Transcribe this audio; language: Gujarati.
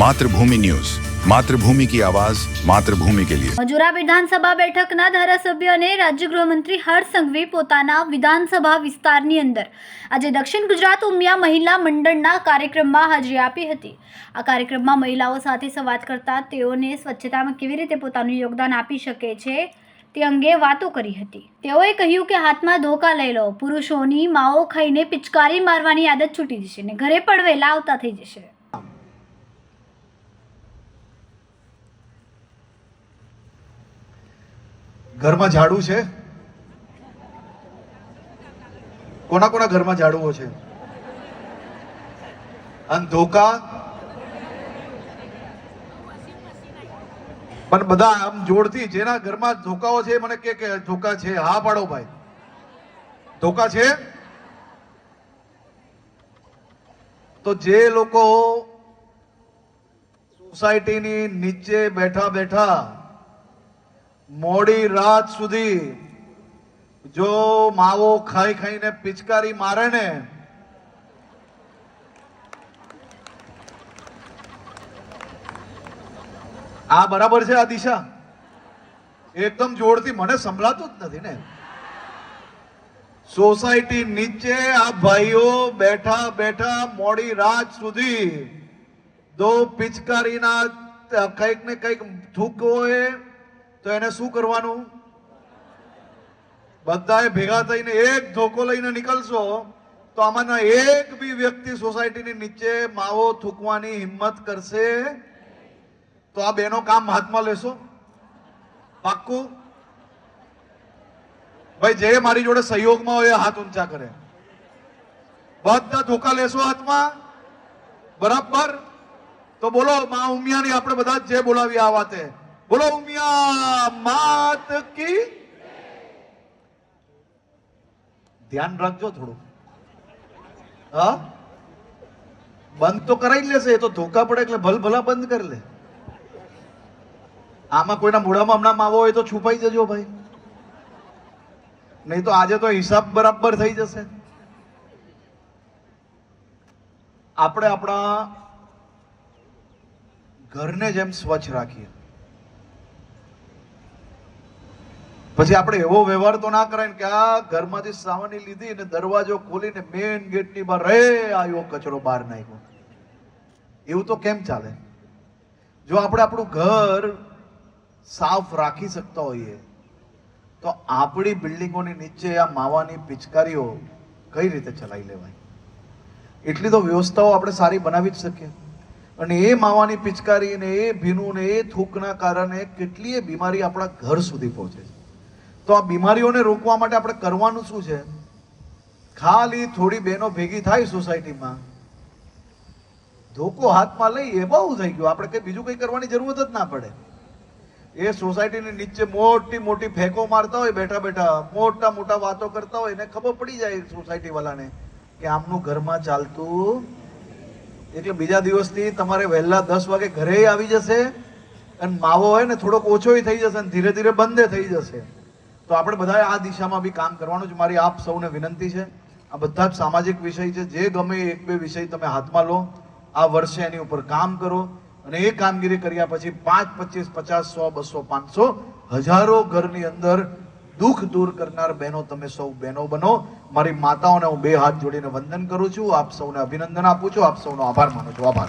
માતૃભૂમિ ન્યૂઝ. માતૃભૂમિ કી આવાજ, માતૃભૂમિ કે લિયે મજુરા વિધાનસભા બેઠકના ધારાસભ્ય અને રાજ્ય ગૃહમંત્રી હરસંઘવી પોતાના વિધાનસભા વિસ્તારની અંદર આજે દક્ષિણ ગુજરાત ઉમિયા મહિલા મંડળના કાર્યક્રમમાં હાજરી આપી હતી. આ કાર્યક્રમમાં મહિલાઓ સાથે સંવાદ કરતા તેઓને સ્વચ્છતામાં કેવી રીતે પોતાનું યોગદાન આપી શકે છે તે અંગે વાતો કરી હતી. તેઓએ કહ્યું કે હાથમાં ધોકા લઈ લો, પુરુષોની માઓ ખાઈને પિચકારી મારવાની આદત છૂટી જશે ને ઘરે પણ વહેલા આવતા થઈ જશે. ઘરમાં ઝાડુ છે? કોના કોના ઘરમાં ઝાડુઓ છે? અને ધોકા? પણ બધા આમ જોડથી જેના ઘરમાં ધોકાઓ છે મને કે ધોકા છે. હા, પાડો ભાઈ. ધોકા છે? તો જે લોકો સોસાયટીની નીચે બેઠા બેઠા મોડી રાત સુધી જો માવો ખાઈ ખાઈને પિચકારી મારે ને, આ બરાબર છે આ દિશા? એકદમ જોરથી મને સંભળાતું જ નથી ને. સોસાયટી નીચે આ ભાઈઓ બેઠા બેઠા મોડી રાત સુધી દો પિચકારીના કંઈક ને કંઈક થૂક હોય તો એને શું કરવાનું? બધાએ ભેગા થઈને એક ધોકો લઈને નીકળશો, તો આમાંના એક બી વ્યક્તિ સોસાયટીની નીચે માવો થૂકવાની હિંમત કરશે. તો આ બેનો કામ હાથમાં લેશો. પાક્કું? ભાઈ, જે મારી જોડે સહયોગમાં હોય હાથ ઊંચા કરે. બધા ધોકા લેશો હાથમાં? બરાબર? તો બોલો, મા ઉમિયાની આપણે બધા જે બોલાવી આ વાતે. બોલો, મિયા માત કી ધ્યાન રાખજો થોડું. હા? બંધ તો કરાવી લેશે, એ તો ધોકા પડે એટલે ભલ ભલા બંધ કરી લે. આમાં કોઈના મોઢામાં હમણાં માવો હોય તો છુપાઈ જજો ભાઈ. નહીં તો આજે તો હિસાબ બરાબર થઈ જશે. આપણે આપણા ઘરને જેમ સ્વચ્છ રાખીએ. પછી આપણે એવો વ્યવહાર તો ના કરાય કે આ ઘરમાંથી સાવની લીધી અને દરવાજો ખોલીને મેઇન ગેટની બહાર રે આવ્યો કચરો બહાર નાખ્યો. એવું તો કેમ ચાલે? જો આપણે આપણું ઘર સાફ રાખી શકતા હોઈએ, તો આપણી બિલ્ડિંગોની નીચે આ માવાની પિચકારીઓ કઈ રીતે ચલાવી લેવાય? એટલી તો વ્યવસ્થાઓ આપણે સારી બનાવી જ શકીએ. અને એ માવાની પિચકારી ને એ ભીનું ને એ થૂકના કારણે કેટલીય બીમારી આપણા ઘર સુધી પહોંચે છે. તો આ બીમારીઓને રોકવા માટે આપણે કરવાનું શું છે? ખાલી થોડી બહેનો ભેગી થાય સોસાયટીમાં. ધોકો હાથમાં લઈએ બહુ થઈ ગયું. આપણે કંઈ બીજું કંઈ કરવાની જરૂરત જ ના પડે. એ સોસાયટીની નીચે મોટી મોટી ફેંકો મારતા હોય, બેઠા બેઠા મોટા મોટા વાતો કરતા હોય, એને ખબર પડી જાય સોસાયટી વાળાને કે આમનું ઘરમાં ચાલતું. એટલે બીજા દિવસથી તમારે વહેલા દસ વાગે ઘરે આવી જશે અને માવો હોય ને થોડોક ઓછો થઈ જશે અને ધીરે ધીરે બંધ થઈ જશે. તો આપણે બધાએ આ દિશામાં બી કામ કરવાનું છે મારી આપ સૌને વિનંતી છે. આ બધા જ સામાજિક વિષય છે. જે ગમે એક બે વિષય તમે હાથમાં લો, આ વર્ષે એની ઉપર કામ કરો અને એ કામગીરી કર્યા પછી પાંચ, પચીસ, પચાસ, સો, બસો, પાંચસો હજારો ઘરની અંદર દુઃખ દૂર કરનાર બહેનો તમે સૌ બહેનો બનો. મારી માતાઓને હું બે હાથ જોડીને વંદન કરું છું. આપ સૌને અભિનંદન આપું છું. આપ સૌનો આભાર માનું છું. આભાર.